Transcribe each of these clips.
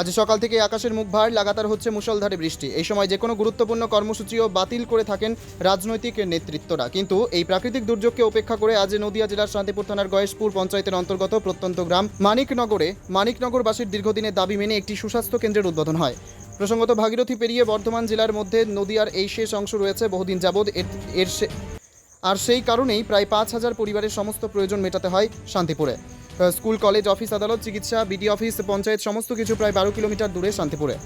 আজ সকাল থেকে আকাশের মুখ ভার, লাগাতার হচ্ছে মুষলধারে বৃষ্টি। এই সময় যে কোনো গুরুত্বপূর্ণ কর্মসূচিও বাতিল করে থাকেন রাজনৈতিক নেতৃত্বরা। কিন্তু এই প্রাকৃতিক দুর্যোগকে উপেক্ষা করে আজ নদিয়া জেলার শান্তিপুর থানার গয়েশপুর পঞ্চায়েতের অন্তর্গত প্রত্যন্ত গ্রাম মানিকনগরে মানিকনগরবাসীর দীর্ঘদিনের দাবি মেনে একটি সুস্বাস্থ্য কেন্দ্রের উদ্বোধন হয়। প্রসঙ্গত ভাগীরথী পেরিয়ে বর্ধমান জেলার মধ্যে নদিয়ার এই শেষ অংশ রয়েছে বহুদিন যাবৎ। এর আর সেই কারণেই প্রায় পাঁচ হাজার পরিবারের সমস্ত প্রয়োজন মেটাতে হয় শান্তিপুরে। স্কুল, কলেজ, অফিস, আদালত, চিকিৎসা বিডি অফিস, পঞ্চায়েত, সমস্ত কিছু প্রায় বারো কিলোমিটার দূরে শান্তিপুরে।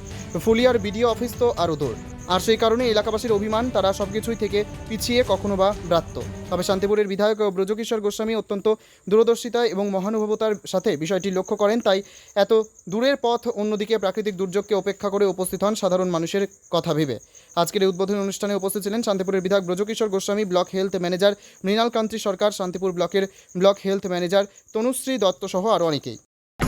ফুলিয়ার বিডিও অফিস তো আরও দূর। আর সেই কারণে এলাকাবাসীর অভিমান, তারা সব কিছুই থেকে পিছিয়ে কখনো বা ব্রাত্য। তবে শান্তিপুরের বিধায়ক ব্রজকিশোর গোস্বামী অত্যন্ত দূরদর্শিতা এবং মহানুভবতার সাথে বিষয়টি লক্ষ্য করেন, তাই এত দূরের পথ অন্যদিকে প্রাকৃতিক দুর্যোগকে উপেক্ষা করে উপস্থিত হন সাধারণ মানুষের কথা ভেবে। আজকের এই উদ্বোধনী অনুষ্ঠানে উপস্থিত ছিলেন শান্তিপুরের বিধায়ক Brajakishore Goswami, block health manager Mrinal Kanti Sarkar, Shantipur ব্লকের block health manager Tanushree Dutta সহ আরও অনেকেই।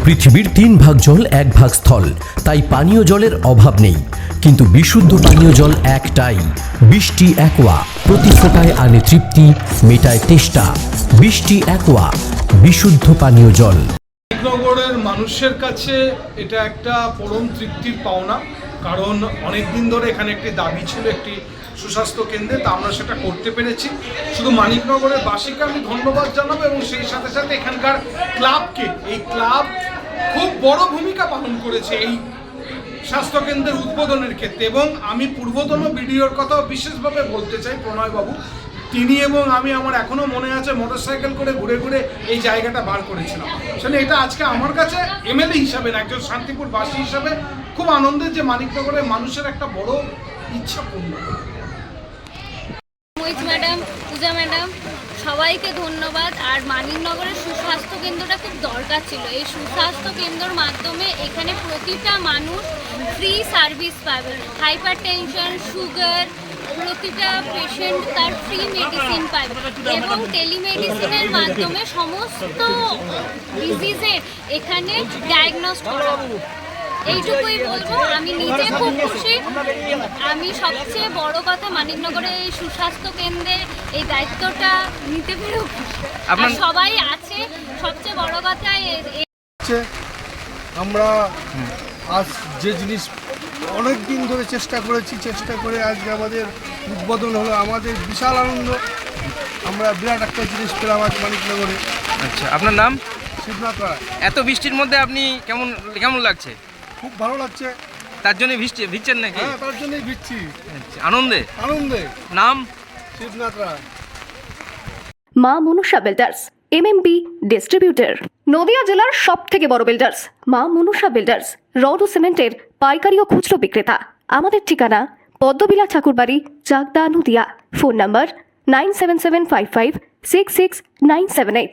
পৃথিবীর তিন ভাগ জল, এক ভাগ স্থল। তাই পানীয় জলের অভাব নেই। কিন্তু বিশুদ্ধ পানীয় জল একটাই। বৃষ্টি একোয়া, প্রতি ফোটায় আনে তৃপ্তি, মেটায় তেষ্টা। বৃষ্টি একোয়া, বিশুদ্ধ পানীয় জল। নগরের মানুষের কাছে এটা একটা পরম তৃপ্তির পাওনা, কারণ অনেক দিন ধরে এখানে একটি দাবি ছিল একটি সুস্বাস্থ্য কেন্দ্রে, তা আমরা সেটা করতে পেরেছি। শুধু মানিকনগরের বাসীকে আমি ধন্যবাদ জানাব এবং সেই সাথে সাথে এখানকার ক্লাবকে, এই ক্লাব খুব বড় ভূমিকা পালন করেছে এই স্বাস্থ্যকেন্দ্রের উদ্বোধনের ক্ষেত্রে। এবং আমি পূর্বতন ভিডিওর কথাও বিশেষভাবে বলতে চাই প্রণয়বাবু। তিনি এবং আমি আমার এখনও মনে আছে মোটরসাইকেল করে ঘুরে ঘুরে এই জায়গাটা বার করেছিলাম। আসলে এটা আজকে আমার কাছে এমএলএ হিসাবে না, একজন শান্তিপুর বাসী হিসাবে খুব আনন্দের যে মানিকনগরের মানুষের একটা বড় ইচ্ছা পূর্ণ। হলো। ম্যাডাম, পূজা ম্যাডাম, সবাইকে ধন্যবাদ আর মানিকনগরের সুস্বাস্থ্য কেন্দ্রটা খুব দরকার ছিল এই সুস্বাস্থ্য কেন্দ্রর মাধ্যমে এখানে প্রতিটা মানুষ ফ্রি সার্ভিস পাবে হাইপার টেনশন সুগার প্রতিটা পেশেন্ট তার ফ্রি মেডিসিন পাবে এবং টেলিমেডিসিনের মাধ্যমে সমস্ত ডিজিজের এখানে ডায়াগনস্ট করা। এইটুকুই বলব আমি নিজে খুব খুশি। আমি সবচেয়ে বড় কথা মানিকনগরে এই সুস্বাস্থ্য কেন্দ্রে এই দায়িত্বটা নিতে পেরেও খুশি। আর আপনার- সবাই আছে সবচেয়ে বড় কথা আমরা আজ যে জিনিস অনেক দিন ধরে চেষ্টা করেছি চেষ্টা করে আজকে আমাদের উদ্বোধন হলো আমাদের বিশাল আনন্দ। আমরা বিরাট একটা জিনিস পেলাম আজ মানিকনগরে। আচ্ছা আপনার নাম? শিবনাথ রায়। এত বৃষ্টির মধ্যে আপনি কেমন কেমন লাগছে? খুব ভালো লাগছে। তার জন্য ভিজছে ভিজছেন নাকি? হ্যাঁ তার জন্যই ভিড়ছি আচ্ছা, আনন্দে? আনন্দে। নাম? Shibnath Roy. Maa Manasa builders MMB distributor Nadia জেলার সব থেকে বড় বিল্ডার্স মা মনুষা বিল্ডার্স রড ও সিমেন্টের পাইকারি ও খুচরো বিক্রেতা। আমাদের ঠিকানা Padmabila Thakurbari Chakdah Nadia. Phone number nine seven seven five five six six nine seven eight.